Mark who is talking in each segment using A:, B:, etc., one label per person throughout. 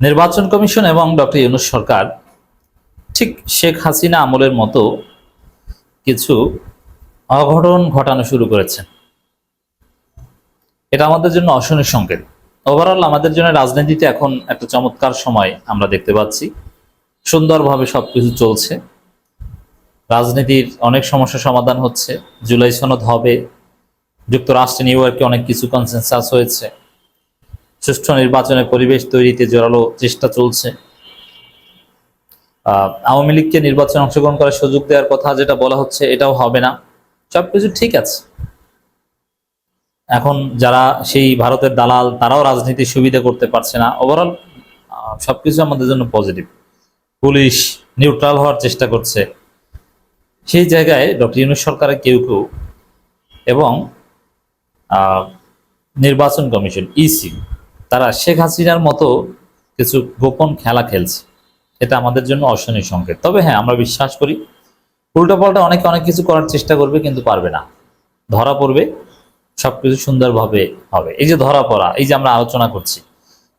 A: নির্বাচন কমিশন এবং ডক্টর ইউনুস সরকার ঠিক শেখ হাসিনা আমলের মতো কিছু অঘটন ঘটানো শুরু করেছেন। এটা আমাদের জন্য অশনির সংকেত। ওভারঅল আমাদের জন্য রাজনীতিতে এখন একটা চমৎকার সময় আমরা দেখতে পাচ্ছি। সুন্দরভাবে সবকিছু চলছে। রাজনীতির অনেক সমস্যা সমাধান হচ্ছে। জুলাই সনদ হবে। যুক্তরাষ্ট্রে, নিউ ইয়র্কে অনেক কিছু কনসেনসাস হয়েছে। সুষ্ঠু নির্বাচনের পরিবেশ তৈরিতে জোরালো চেষ্টা চলছে। আওয়ামী লীগকে নির্বাচনে অংশগ্রহণ করার সুযোগ দেওয়ার কথা যেটা বলা হচ্ছে, এটাও হবে না। সবকিছু ঠিক আছে। এখন যারা সেই ভারতের দালাল, তারাও রাজনীতির সুবিধা করতে পারছে না। ওভারঅল সবকিছু আমাদের জন্য পজিটিভ পুলিশ নিউট্রাল হওয়ার চেষ্টা করছে। সেই জায়গায় ডক্টর ইউনুস সরকারের কেউ কেউ এবং নির্বাচন কমিশন ইসি তারা শেখ হাসিনার মতো কিছু গোপন খেলা খেলছে। এটা আমাদের জন্য অশনি সংকেত। তবে হ্যাঁ আমরা বিশ্বাস করি, উল্টাপাল্টা অনেকে অনেক কিছু করার চেষ্টা করবে কিন্তু পারবে না। ধরা পড়বে, সবকিছু সুন্দরভাবে হবে। এই যে ধরা পড়া, এই যে আমরা আলোচনা করছি,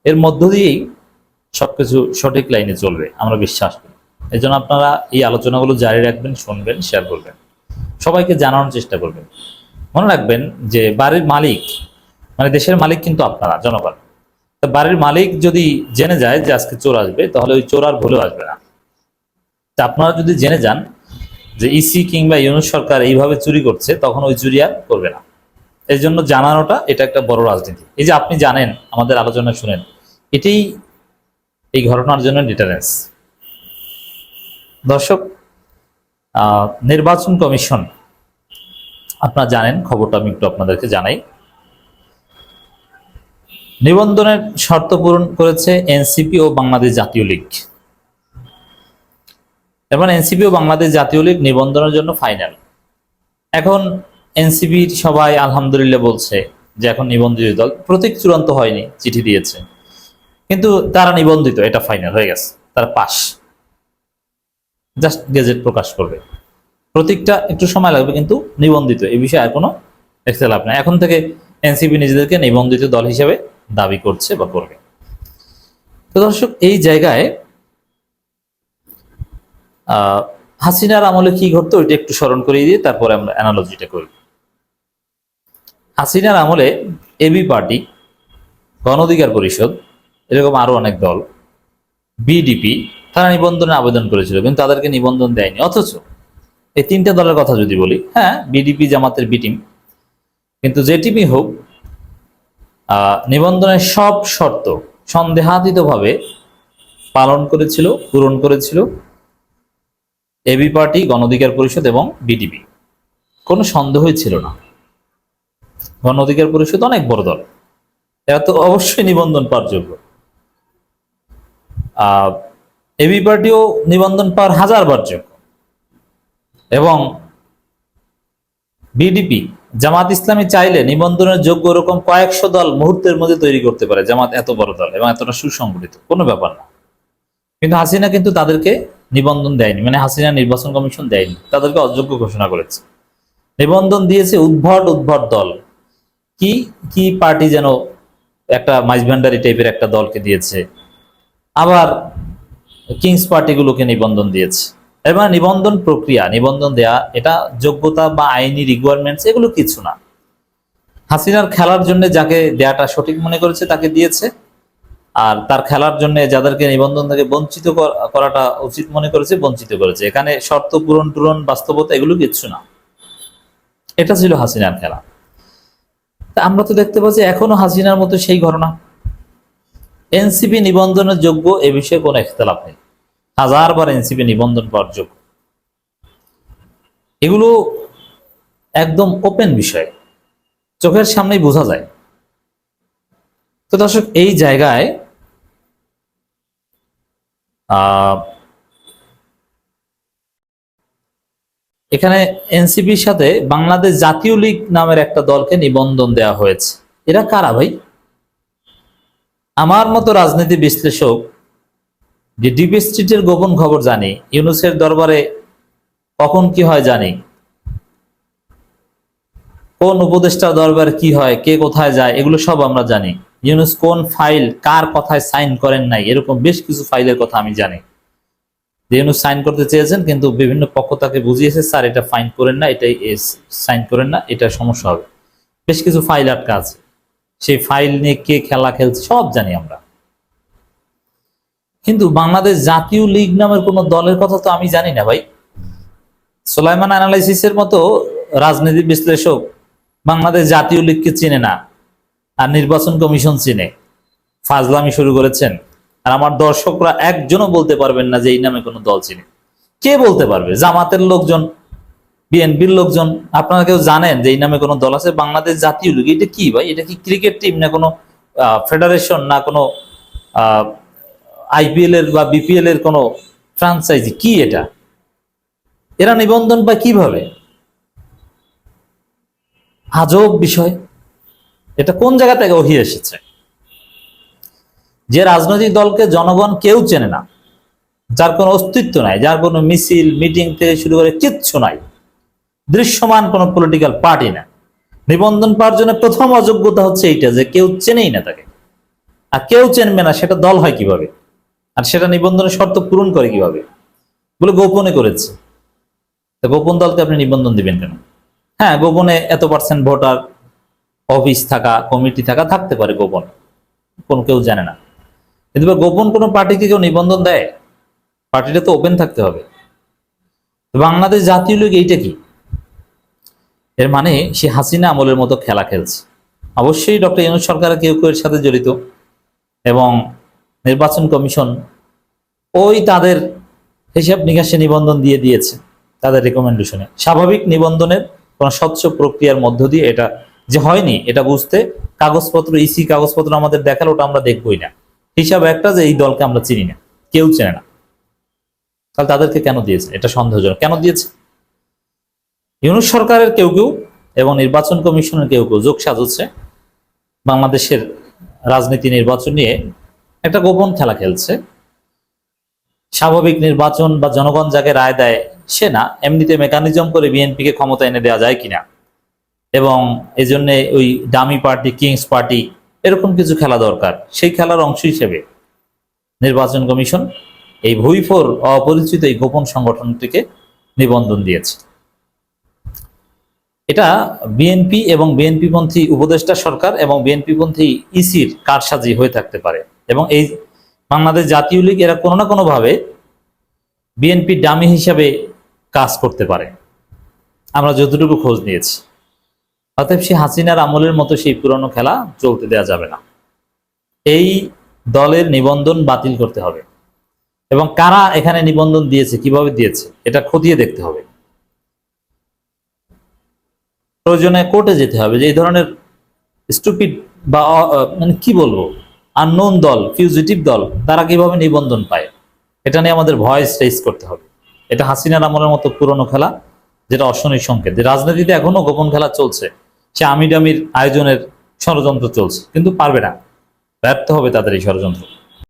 A: এর মধ্য দিয়েই সবকিছু সঠিক লাইনে চলবে, আমরা বিশ্বাস করি। এই জন্য আপনারা এই আলোচনাগুলো জারি রাখবেন, শুনবেন শেয়ার করবেন। সবাইকে জানানোর চেষ্টা করবেন। মনে রাখবেন যে বাড়ির মালিক মানে দেশের মালিক কিন্তু আপনারা, জনগণ। বাড়ির মালিক যদি জেনে যায় যে আজকে চোর আসবে, তাহলে ওই চোর আর ভুলেও আসবে না। তা আপনারা যদি জেনে যান যে ইসি কিংবা ইউনুস সরকার এইভাবে চুরি করছে, তখন ওই চুরি আর করবে না। এই জন্য জানানোটা এটা একটা বড় রাজনীতি। এই যে আপনি জানেন, আমাদের আলোচনা শুনেন, এটাই এই ঘটনার জন্য ডিটারেন্স দর্শক নির্বাচন কমিশন, আপনারা জানেন, খবরটা আমি একটু আপনাদেরকে জানাই। নিবন্ধনের শর্ত পূরণ করেছে এনসিপি ও বাংলাদেশ জাতীয় লীগ। এবং এনসিপি ও বাংলাদেশ জাতীয় লীগ নিবন্ধনের জন্য ফাইনাল। এখন এনসিপির সবাই আলহামদুলিল্লাহ বলছে যে এখন নিবন্ধিত দল প্রতীক চূড়ান্ত হয়নি, চিঠি দিয়েছে। কিন্তু তারা নিবন্ধিত, এটা ফাইনাল হয়ে গেছে, তারা পাস। জাস্ট গেজেট প্রকাশ করবে। প্রতীকটা একটু সময় লাগবে, কিন্তু নিবন্ধিত এই বিষয়ে আর কোনো লাভ নাই। এখন থেকে এনসিপি নিজেদেরকে নিবন্ধিত দল হিসেবে দাবি করছে বা করবে। তো দর্শক, এই জায়গায় হাসিনার আমলে কি ঘটতো ওইটা একটু স্মরণ করিয়ে দিয়ে তারপরে আমরা অ্যানালজিটা করি। হাসিনার আমলে এবি পার্টি গণ অধিকার পরিষদ, এরকম আরও অনেক দল বিডিপি তারা নিবন্ধনে আবেদন করেছিল, কিন্তু তাদেরকে নিবন্ধন দেয়নি। অথচ এই তিনটে দলের কথা যদি বলি হ্যাঁ বিডিপি জামাতের বি টিম কিন্তু যে হোক নিবন্ধনের সব শর্ত সন্দেহাতীতভাবে পালন করেছিল পূরণ করেছিল এবি পার্টি গণ অধিকার পরিষদ এবং বিডিপি কোনো সন্দেহই ছিল না। গণ অধিকার পরিষদ অনেক বড় দল। এরা তো অবশ্যই নিবন্ধন পাওয়ার যোগ্য আহ, এবি পার্টিও নিবন্ধন পাওয়ার হাজার বার যোগ্য। এবং বিডিপি জামাত ইসলামী চাইলে নিবন্ধনের যোগ্য ওরকম কয়েকশো দল মুহূর্তের মধ্যে তৈরি করতে পারে, জামাত এত বড় দল এবং এতটা সুসংগঠিত, কোনো ব্যাপার না। কিন্তু হাসিনা কিন্তু তাদেরকে নিবন্ধন দেয়নি মানে হাসিনা নির্বাচন কমিশন দেয়নি, তাদেরকে অযোগ্য ঘোষণা করেছে। নিবন্ধন দিয়েছে উদ্ভট উদ্ভট দল। কি কি পার্টি যেন একটা মাইজভান্ডারি টাইপের একটা দলকে দিয়েছে, আবার কিংস পার্টিগুলোকে নিবন্ধন দিয়েছে। এবার নিবন্ধন প্রক্রিয়া, নিবন্ধন দেয়া, এটা যোগ্যতা বা আইনি রিকোয়ারমেন্টস এগুলো কিছু না। হাসিনার খেলার জন্য যাকে দেয়াটা সঠিক মনে করেছে, তাকে দিয়েছে। আর তার খেলার জন্য যাদেরকে নিবন্ধন থেকে বঞ্চিত করাটা উচিত মনে করেছে, বঞ্চিত করেছে। এখানে শর্ত পূরণ টুরন বাস্তবতা, এগুলো কিচ্ছু না। এটা ছিল হাসিনার খেলা। তা আমরা তো দেখতে পাচ্ছি, এখনও হাসিনার মতো সেই ঘটনা। এনসিপি নিবন্ধনের যোগ্য এ বিষয়ে কোনো একতলাপ নেই। হাজারবার এনসিপি নিবন্ধন পাওয়ার যোগ্য এগুলো একদম ওপেন বিষয়। চোখের সামনেই বোঝা যায়। তো দর্শক, এই জায়গায় এখানে এনসিপির সাথে বাংলাদেশ জাতীয় লীগ নামের একটা দলকে নিবন্ধন দেওয়া হয়েছে। এরা কারা ভাই? আমার মতো রাজনীতি বিশ্লেষক যে ডিপ স্ট্রিটের গোপন খবর জানি, ইউনুসের দরবারে কখন কি হয় জানি। কোন উপদেষ্টার দরবারে কি হয়, কে কোথায় যায়, এগুলো সব আমরা জানি। ইউনুস কোন ফাইল কার কথায় সাইন করেন নাই, এরকম বেশ কিছু ফাইলের কথা আমি জানি। ইউনুস সাইন করতে চেয়েছেন, কিন্তু বিভিন্ন পক্ষ তাকে বুঝিয়েছে, স্যার, এটা ফাইন করেন না, এটাই সাইন করেন না, এটা সমস্যা হবে। বেশ কিছু ফাইল আটকা আছে। সেই ফাইল নিয়ে কে খেলা খেলছে, সব জানি আমরা। কিন্তু বাংলাদেশ জাতীয় লীগ নামের কোন দলের কথা তো আমি জানি না ভাই। সোলাইমান অ্যানালাইসিসের মতো রাজনীতি বিশ্লেষক বাংলাদেশ জাতীয় লীগকে চিনে না, আর নির্বাচন কমিশন চিনে। ফাজলামি শুরু করেছেন, আর আমার দর্শকরা একজনও বলতে পারবেন না যে এই নামে কোনো দল চিনে। কে বলতে পারবে? জামাতের লোকজন, বিএনপির লোকজন, আপনারা কেউ জানেন যে এই নামে কোনো দল আছে? বাংলাদেশ জাতীয় লীগ, এটা কি ভাই? এটা কি ক্রিকেট টিম না কোনো ফেডারেশন না কোনো আইপিএল এর বা বিপিএল এর কোনো ফ্রাঞ্চাইজি কি এটা? এরা নিবন্ধন পায় কীভাবে? আজব বিষয়। এটা কোন জায়গা থেকে ওহি এসেছে? যে রাজনৈতিক দলকে জনগণ কেউ চেনে না, যার কোনো অস্তিত্ব নাই, যার কোনো মিছিল, মিটিং থেকে শুরু করে কিচ্ছু নাই, দৃশ্যমান কোনো পলিটিক্যাল পার্টি না। নিবন্ধন পাওয়ার জন্য প্রথম অযোগ্যতা হচ্ছে এইটা, যে কেউ চেনেই না তাকে। আর কেউ চেনবে না, সেটা দল হয় কীভাবে? আর সেটা নিবন্ধনের শর্ত পূরণ করে কীভাবে? বলে গোপনে করেছে। তো গোপন দলকে আপনি নিবন্ধন দিবেন কেন? হ্যাঁ গোপনে এত পার্সেন্ট ভোটার অফিস থাকা কমিটি থাকা থাকতে পারে গোপন। কোন কেউ জানে না। কিন্তু গোপন কোনো পার্টিকে কেউ নিবন্ধন দেয়? পার্টিটা তো ওপেন থাকতে হবে। বাংলাদেশ জাতীয় লীগ এইটা কি? এর মানে সে হাসিনা আমলের মতো খেলা খেলছে। অবশ্যই ডক্টর ইউনুস সরকারের কেউ কেউ এর সাথে জড়িত। এবং নির্বাচন কমিশন ওই তাদের হিসাব নিকাশে নিবন্ধন দিয়ে দিয়েছে, তাদের রেকমেন্ডেশনে স্বাভাবিক নিবন্ধনের কোন স্বচ্ছ প্রক্রিয়ার মধ্য দিয়ে এটা যে হয়নি, এটা বুঝতে কাগজপত্র ইসি কাগজপত্র আমাদের দেখালে ওটা আমরা দেখবই না। হিসাব একটা যে এই দলকে আমরা চিনি না, কেউ চেনে না। তাহলে তাদেরকে কেন দিয়েছে? এটা সন্দেহজনক। কেন দিয়েছে? ইউনুস সরকারের কেউ কেউ এবং নির্বাচন কমিশনের কেউ কেউ যোগ সাজছে। বাংলাদেশের রাজনীতি নির্বাচন নিয়ে একটা গোপন খেলা খেলছে। স্বাভাবিক নির্বাচন বা জনগণ যাকে রায় দেয় সে না, এমনিতে মেকানিজম করে বিএনপিকে ক্ষমতা এনে দেওয়া যায় কিনা। এবং এই জন্য ওই ডামি পার্টি কিংস পার্টি এরকম কিছু খেলা দরকার। সেই খেলার অংশ হিসেবে নির্বাচন কমিশন এই ভুইফোর অপরিচিত এই গোপন সংগঠনটিকে নিবন্ধন দিয়েছে। এটা বিএনপি এবং বিএনপিপন্থী উপদেষ্টা সরকার এবং বিএনপিপন্থী ইসির কারসাজি হয়ে থাকতে পারে। এবং এই বাংলাদেশ জাতীয় লীগ এরা কোনো না কোনো ভাবে বিএনপি ডামি হিসাবে কাজ করতে পারে। আমরা যতটুকু খোঁজ নিয়েছি। অতএব সে হাসিনার আমলের মতো সেই পুরনো খেলা চলতে দেওয়া যাবে না। এই দলের নিবন্ধন বাতিল করতে হবে। এবং কারা এখানে নিবন্ধন দিয়েছে, কীভাবে দিয়েছে, এটা খতিয়ে দেখতে হবে। প্রয়োজনে কোর্টে যেতে হবে যে এই ধরনের স্টুপিড বা মানে কি বলব? আননোন দল ফিউজিটিভ দল, তারা কীভাবে নিবন্ধন পায়? এটা নিয়ে আমাদের ভয়েস রেজ করতে হবে। এটা হাসিনার আমলের মতো পুরনো খেলা, যেটা অশনির সংকেত। যে রাজনীতিতে এখনও গোপন খেলা চলছে, সে আমিডামির আয়োজনের ষড়যন্ত্র চলছে, কিন্তু পারবে না। ব্যর্থ হবে তাদের এই ষড়যন্ত্র।